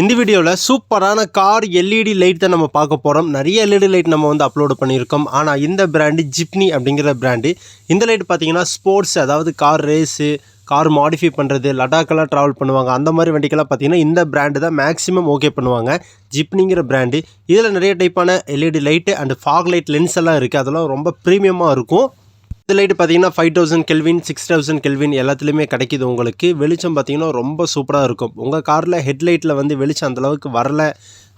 இந்த வீடியோவில் சூப்பரான கார் எல்இடி லைட் தான் நம்ம பார்க்க போகிறோம் நிறைய எல்இடி லைட் நம்ம வந்து அப்லோடு பண்ணியிருக்கோம். ஆனால் இந்த பிராண்டு ஜிப்னி அப்படிங்கிற பிராண்டு இந்த லைட் பார்த்தீங்கன்னா ஸ்போர்ட்ஸ் அதாவது கார் ரேஸு கார் மாடிஃபை பண்ணுறது லடாக்கெல்லாம் ட்ராவல் பண்ணுவாங்க. அந்த மாதிரி வண்டிக்கெல்லாம் பார்த்தீங்கன்னா இந்த பிராண்டு தான் மேக்ஸிமம் ஓகே பண்ணுவாங்க. ஜிப்னிங்கிற பிராண்டு இதில் நிறைய டைப்பான LED light and fog light lens எல்லாம் இருக்குது அதெல்லாம் ரொம்ப ப்ரீமியமாக இருக்கும். இந்த லைட் பார்த்தீங்கன்னா five thousand kelvin six thousand kelvin எல்லாத்துலேயுமே கிடைக்கிது உங்களுக்கு. வெளிச்சம் பார்த்தீங்கன்னா ரொம்ப சூப்பராக இருக்கும். உங்கள் காரில் ஹெட்லைட்டில் வந்து வெளிச்சம் அந்தளவுக்கு வரல.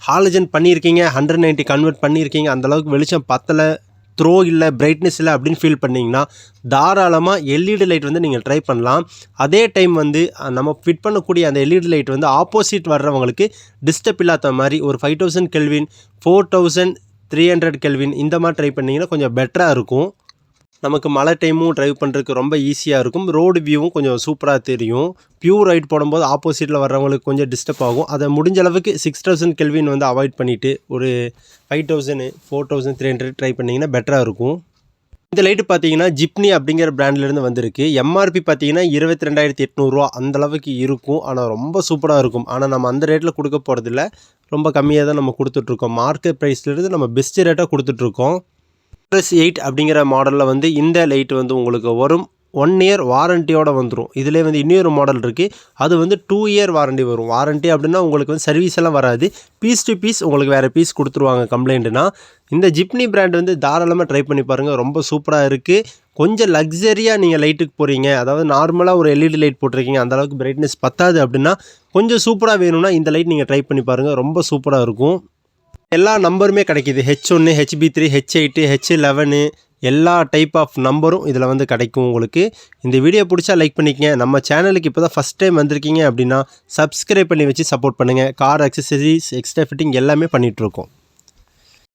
ஹாலஜன் பண்ணியிருக்கீங்க ஹண்ட்ரட் நைன்ட்டி கன்வெர்ட் பண்ணியிருக்கீங்க அந்தளவுக்கு வெளிச்சம் பத்தலை த்ரோ இல்லை பிரைட்னஸ் இல்லை அப்படின்னு ஃபீல் பண்ணிங்கன்னா தாராளமாக எல்இடி லைட் வந்து நீங்கள் ட்ரை பண்ணலாம். அதே டைம் வந்து நம்ம ஃபிட் பண்ணக்கூடிய அந்த எல்இடி லைட் வந்து ஆப்போசிட் வர்றவங்களுக்கு டிஸ்டர்ப் இல்லாத மாதிரி ஒரு five thousand kelvin four thousand three hundred kelvin இந்த மாதிரி ட்ரை பண்ணிங்கன்னா கொஞ்சம் பெட்டராக இருக்கும். நமக்கு மழை டைமும் டிரைவ் பண்ணுறதுக்கு ரொம்ப ஈஸியாக இருக்கும். ரோடு வியூவும் கொஞ்சம் சூப்பராக தெரியும். பியூர் ரைட் போடும்போது ஆப்போசிட்டில் வர்றவங்களுக்கு கொஞ்சம் டிஸ்டர்ப் ஆகும். அதை முடிஞ்ச அளவுக்கு சிக்ஸ் தௌசண்ட் கெல்வின் வந்து அவாய்ட் பண்ணிவிட்டு ஒரு five thousand four thousand three hundred try பண்ணிங்கன்னா பெட்டராக இருக்கும். இந்த லைட்டு பார்த்தீங்கன்னா ஜிப்னி அப்படிங்கிற பிராண்ட்லேருந்து வந்திருக்கு. எம்ஆர்பி பார்த்தீங்கன்னா இருபத்தி ரெண்டாயிரத்தி எட்நூறுரூவா அந்தளவுக்கு இருக்கும். ஆனால் ரொம்ப சூப்பராக இருக்கும். ஆனால் நம்ம அந்த ரேட்டில் கொடுக்க போகிறதில்ல ரொம்ப கம்மியாக தான் நம்ம கொடுத்துட்ருக்கோம் மார்க்கெட் ப்ரைஸ்லேருந்து நம்ம பெஸ்ட் ரேட்டாக கொடுத்துட்ருக்கோம் ப்ளஸ் எயிட் அப்படிங்கிற மாடலில் வந்து இந்த லைட் வந்து உங்களுக்கு வரும். ஒன் இயர் வாரண்டியோட வந்துடும் இதிலே வந்து இன்னொரு மாடல் இருக்குது அது வந்து டூ இயர் வாரண்டி வரும். வாரண்டி அப்படின்னா உங்களுக்கு வந்து சர்வீஸ் எல்லாம் வராது. பீஸ் டு பீஸ் உங்களுக்கு வேறு பீஸ் கொடுத்துருவாங்க கம்ப்ளைண்ட்னா இந்த ஜிப்னி பிராண்ட் வந்து தாராளமாக ட்ரை பண்ணி பாருங்கள் ரொம்ப சூப்பராக இருக்குது கொஞ்சம் லக்ஸரியாக நீங்கள் லைட்டுக்கு போகிறீங்க அதாவது நார்மலாக ஒரு எல்இடி லைட் போட்டிருக்கீங்க. அந்த அளவுக்கு பிரைட்னஸ் பத்தாது அப்படின்னா கொஞ்சம் சூப்பராக வேணும்னா இந்த லைட் நீங்கள் ட்ரை பண்ணி பாருங்கள் ரொம்ப சூப்பராக இருக்கும். எல்லா நம்பருமே கிடைக்கிது. ஹெச் ஒன்று HB three H eight H eleven எல்லா டைப் ஆஃப் நம்பரும் இதில் வந்து கிடைக்கும் உங்களுக்கு. இந்த வீடியோ பிடிச்சா லைக் பண்ணிக்கங்க. நம்ம சேனலுக்கு இப்போ தான் ஃபஸ்ட் டைம் வந்திருக்கீங்க அப்படின்னா சப்ஸ்கிரைப் பண்ணி வச்சு சப்போர்ட் பண்ணுங்கள் கார் அக்சசரிஸ் எக்ஸ்ட்ரா ஃபிட்டிங் எல்லாமே பண்ணிகிட்ருக்கோம்